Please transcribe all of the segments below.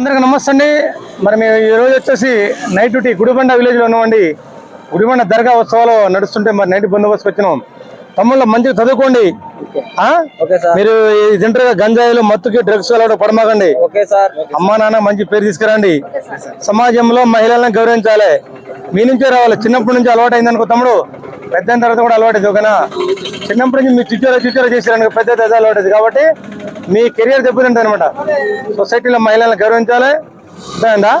అందరికీ నమస్తే అండి మరి మేము ఈ రోజు వచ్చేసి నైట్ డ్యూటీ గుడిబండ విలేజ్లో ఉన్నామండి. గుడిబండ దర్గా ఉత్సవాలు నడుస్తుంటే మరి నైట్ బందోబస్తు వచ్చినాం. తమ్ముళ్ళ మంచిగా చదువుకోండి. మీరు ఈ తింటారుగా గంజాయిలు మత్తుకి డ్రగ్స్ అలవాటు పడమాకండి. అమ్మా నాన్న మంచి పేరు తీసుకురండి. సమాజంలో మహిళలను గౌరవించాలి. మీ నుంచే రావాలి. చిన్నప్పటి నుంచి అలవాటు అయింది అనుకో తమ్ముడు. పెద్ద తర్వాత కూడా అలవాటు ఓకేనా? చిన్నప్పటి నుంచి మీరు చిచ్చోర చిచ్చోర చేశారనుకో పెద్ద పెద్ద అలవాటు కాబట్టి మీ కెరియర్ దెబ్బతింటుంది అనమాట సొసైటీలో మహిళలను గౌరవించాలి. అర్థమైందా?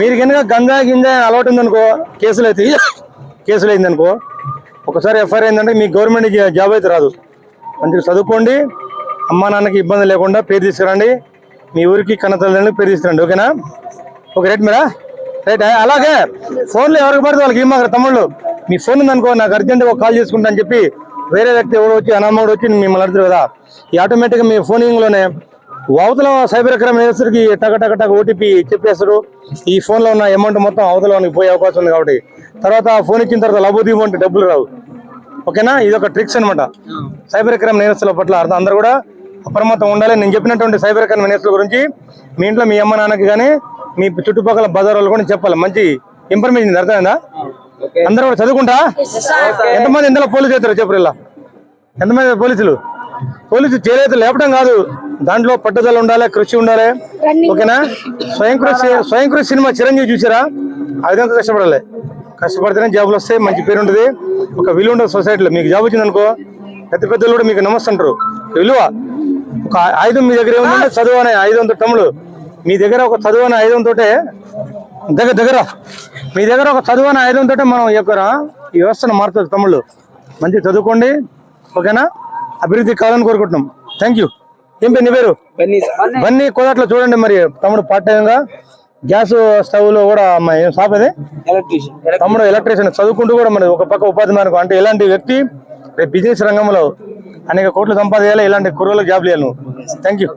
మీరు కనుక గంజా గింజా అలవాటు ఉందనుకో కేసులు అయితే కేసులు అయిందనుకో ఒకసారి ఎఫ్ఐఆర్ అయిందంటే మీ గవర్నమెంట్కి జాబ్ అయితే రాదు. అందుకు చదువుకోండి. అమ్మా నాన్నకి ఇబ్బంది లేకుండా పేరు తీసుకురండి. మీ ఊరికి కన్నతల్లిదండ్రులకు పేరు తీసుకురండి. ఓకేనా? ఓకే రైట్ మీరా? రైట్ అలాగే ఫోన్లో ఎవరికి పడితే వాళ్ళకి ఏమాక తమ్ముళ్ళు? మీ ఫోన్ ఉందనుకో నాకు అర్జెంట్ ఒక కాల్ చేసుకుంటా అని చెప్పి వేరే వ్యక్తి ఎవరు వచ్చి అనామకుడు వచ్చి మిమ్మల్ని అడుగుతారు కదా ఈ ఆటోమేటిక్గా మీ ఫోనింగ్లోనే అవతల సైబర్ క్రైమ్ నేర్సరికి టక టక టక ఓటీపీ చెప్పేస్తారు. ఈ ఫోన్లో ఉన్న అమౌంట్ మొత్తం అవతలలోనికి పోయే అవకాశం ఉంది కాబట్టి. తర్వాత ఫోన్ ఇచ్చిన తర్వాత లబోదీపం అంటే డబ్బులు రావు. ఓకేనా? ఇది ఒక ట్రిక్స్ అనమాట సైబర్ క్రైమ్ నేరస్తుల పట్ల అర్థం అందరూ కూడా అప్రమత్తం ఉండాలి. నేను చెప్పినటువంటి సైబర్ క్రైమ్ నేరస్తుల గురించి మీ ఇంట్లో మీ అమ్మ నాన్నకి కానీ మీ చుట్టుపక్కల బజార్ వాళ్ళు కూడా చెప్పాలి. మంచి ఇన్ఫర్మేషన్ అర్థమైందా? అందరూ కూడా చదువుకుంటా ఎంతమంది ఇందులో పోలీసు అవుతారు చెప్పరు ఇలా ఎంతమంది పోలీసులు? పోలీసు చేరైతే లేపడం కాదు. దాంట్లో పట్టుదల ఉండాలి కృషి ఉండాలి. ఓకేనా? స్వయం కృషి స్వయం కృషి సినిమా చిరంజీవి చూసారా? ఆ విధంగా కష్టపడాలి. కష్టపడితేనే జాబులు వస్తాయి మంచి పేరు ఉంటుంది. ఒక విలువ ఉంటుంది సొసైటీలో. మీకు జాబ్ వచ్చింది అనుకో పెద్ద పెద్దలు కూడా మీకు నమస్తే అంటారు విలువ. ఒక ఆయుధం మీ దగ్గర ఏముందంటే చదువు అనే ఆయుధంతో తమ్ముడు మీ దగ్గర ఒక చదువు అనే ఆయుధంతో దగ్గర దగ్గర. మీ దగ్గర ఒక చదువు అనే ఆయుధంతో మనం ఈ యొక్క ఈ వ్యవస్థను మారుతుంది తమ్ముళ్ళు. మంచిగా చదువుకోండి ఓకేనా? అభివృద్ధి కావాలని కోరుకుంటున్నాం. థ్యాంక్ యూ ఏం పేరు నీ పేరు? బన్నీ కోదాట్లో చూడండి మరి తమ్ముడు పార్ట్ టైంగా గ్యాస్ స్టవ్లో కూడా అమ్మ ఏం షాప్ అది? తమ్ముడు ఎలక్ట్రీషియన్ చదువుకుంటూ కూడా మరి ఒక పక్క ఉపాధి మార్గం. అంటే ఇలాంటి వ్యక్తి రేపు బిజినెస్ రంగంలో అనేక కోట్లు సంపాదించాలి ఇలాంటి కుర్రలకు జాబ్ లేను థ్యాంక్ యూ